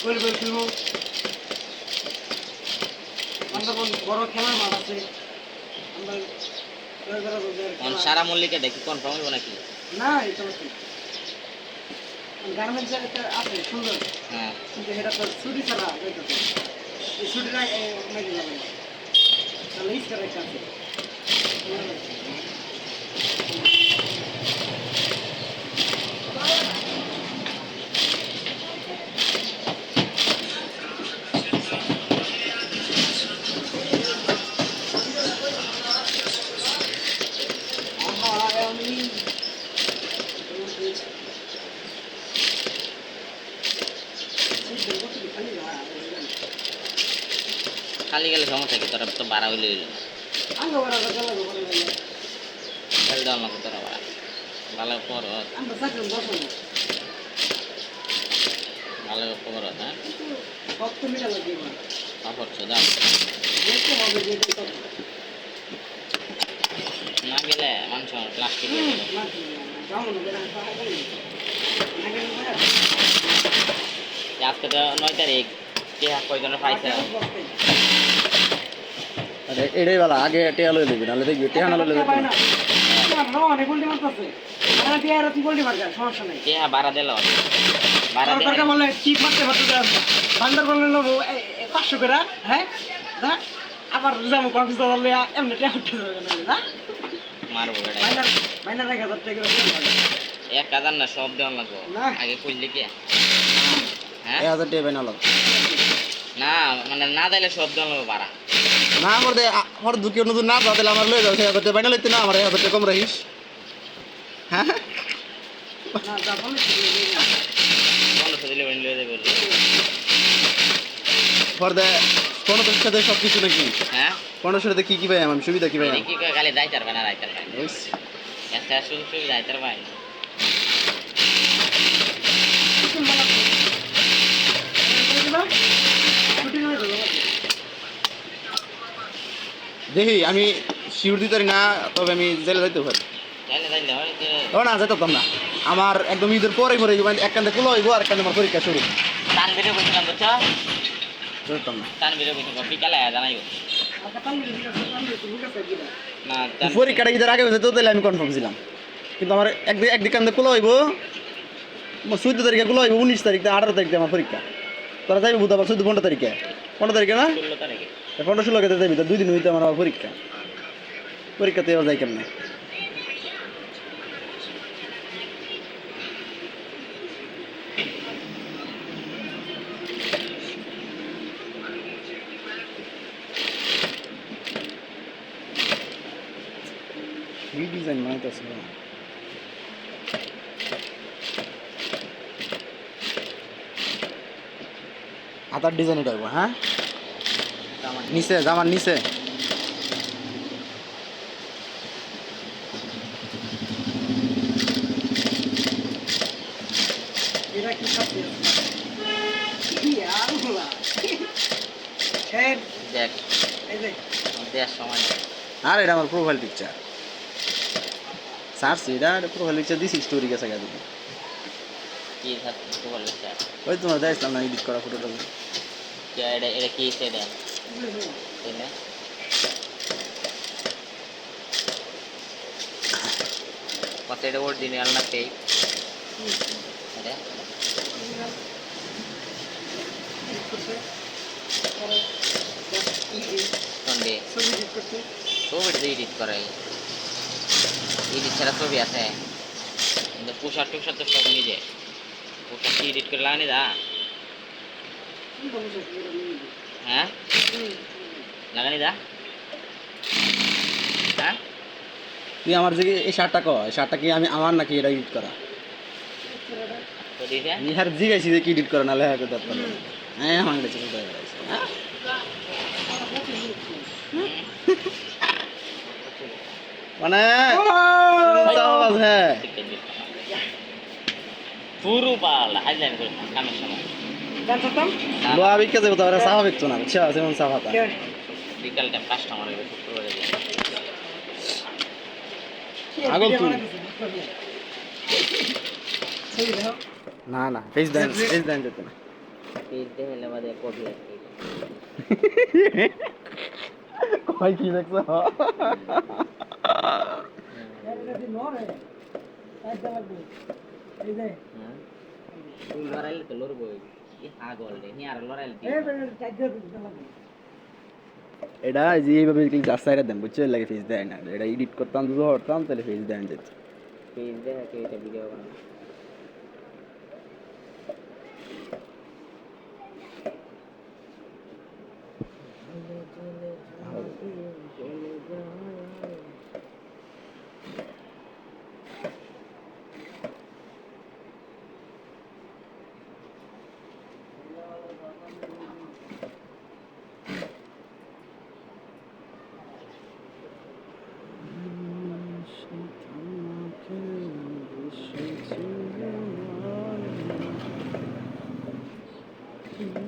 Volleyball খেলব বান্দরবন বড় খেলার মাঠ আছে আমরা সারা মল্লিকা দেখি কনফার্ম হইব নাকি? না এই সমস্ত গার্মেন্টস একটা আছে সুন্দর হ্যাঁ। কিন্তু এটা তো ছুটি ছাড়া যাইতেছে এই ছুটিটা মেরে যাবে না তাহলে ইস্টার একটা আছে আমি খালি না খালি গেলে সমস্যা কি? তোরা তো বাড়া হইলে হইল খেল তোরা বাড়া ভালো পর ভালো খবর হ্যাঁ? দাম। না গেলে মানুষ প্লাস্টিক আজকে তো নয় তারিখ। কে কয়জনের পাইছে? এটাই ভালো আগে টেয়া লই নাহলে দেখবি টেয়া না না। হ্যাঁ? আবার যাব কক্সবাজার লইয়া, এমনি টিয়া উঠতে যাবে? মারবো মাইনার- এক হাজার টাকা। এক হাজার না সব দেওয়ার লাগবো না। আগে করলে কি হ্যাঁ এক হাজার টেয়া পাই না মানে না দিলে সব দেওয়ার লাগবো বাড়া না আমার দে আমার দুঃখে নতুন না পাওয়া তাহলে আমার লই যাও এক হাজার টেয়া না লইতে না আমার হাজার টাকা কম রাখিস। হ্যাঁ না, যা বলে সেটাই নিয়ে নাও। পনেরোশো দিলে ওই লিয়ে দেবে পর দে পনেরোশোর সাথে সব কিছু নাকি? হ্যাঁ? পনেরোশোর সাথে কি কি পাই আমি সুবিধা কি পাই এটা কি কয় খালি যাইতার পায় না একটা সুযোগ সুবিধা যাইতার পায় না কিছু মনে করো। করে দিবা? ছুটি করে দেবো, আমাকে। দেখি আমি শিউর দিতে না তবে আমি জেলে যাইতে পারি। হয় ও না যেতাম না। আমার একদম ঈদের পরে পরে মানে এক কান্দে কুলো হইব আর কান্দে আমার পরীক্ষা শুরু। বুঝছ? যেতাম না। বিকালে জানাইব। টান- পরীক্ষাটা ঈদের আগে হয়েছে তো তাহলে আমি কনফার্ম ছিলাম। কিন্তু আমার একদিন একদিক কান্দে কুলো হইব চোদ্দ তারিখে কুলো হইব উনিশ তারিখ আঠারো তারিখ আমার পরীক্ষা। তোরা যাইবি বুধবার চোদ্দ পনেরো তারিখে? পনেরো তারিখে না? পনেরো ষোলো কেটে যাবি তো দুই দিন হইতে আমার আবার পরীক্ষা। পরীক্ষাতে এবার যাই কেমনে? ডিজাইন বানাইতেছে হাতার ডিজাইন এটা হ্যাঁ? নিচে জামার নিচে। এরা কি খাচ্ছে? কি আল্লাহ। এই, দেখ। এই যে, দেশ সময়। নেই। আর এটা আমার প্রোফাইল পিকচার সার্চ এটা প্রোফাইল পিকচার দিছি স্টোরি গেছে গা তো ওই তোমার দেখলাম না এডিট করা ফটোটা কি এটা এটা কি সেটা এটা কত এটা অরিজিনাল না ফেক এটা পরে, এই, এই, সন্ডে ছবি edit করতে। ছবিটা তো এডিট করে এডিট ছাড়া ছবি আছে কিন্তু পোশাক টুকসাক তো সব নিজে পোশাক কি এডিট করে লাগানি দা কি বলছো, পুরো নিয়ে নিবি। হ্যাঁ হুম, লাগানি দা। হ্যাঁ? তুই আমার যে এই শার্টটা ক এই শার্টটা কি আমি আমার নাকি এটা এডিট করা? আর জিগাইছি যে কি এডিট করা নাহলে হ্যাঁ করতে পারতাম না। হ্যাঁ আমার কাছে কোথায় বেড়াইছে মানে হ্যাঁ পুরো পাল্টা হাইলাইন করে কামের সময়। গান শুনতাম? লোয়া বিকে যাব তাহলে স্বাভাবিক তো না বুঝছ? যেমন সাফাতা কে? বিকাল টাইম কাস্টমার হবে শুক্রবারে আগল তুই। না না ফেস দেন ফেস দেন যেতে না। কয় কি দেখছ? এই যে তুই তো লড়বই। এটা যে সাইডে দেন, বুঝছ? লাগে ফেস দেয় না। এটা এডিট করতাম দুটো করতাম তাহলে ফেস দেয় যেত ফেস দেয় ভিডিও বানাবে Mm-hmm.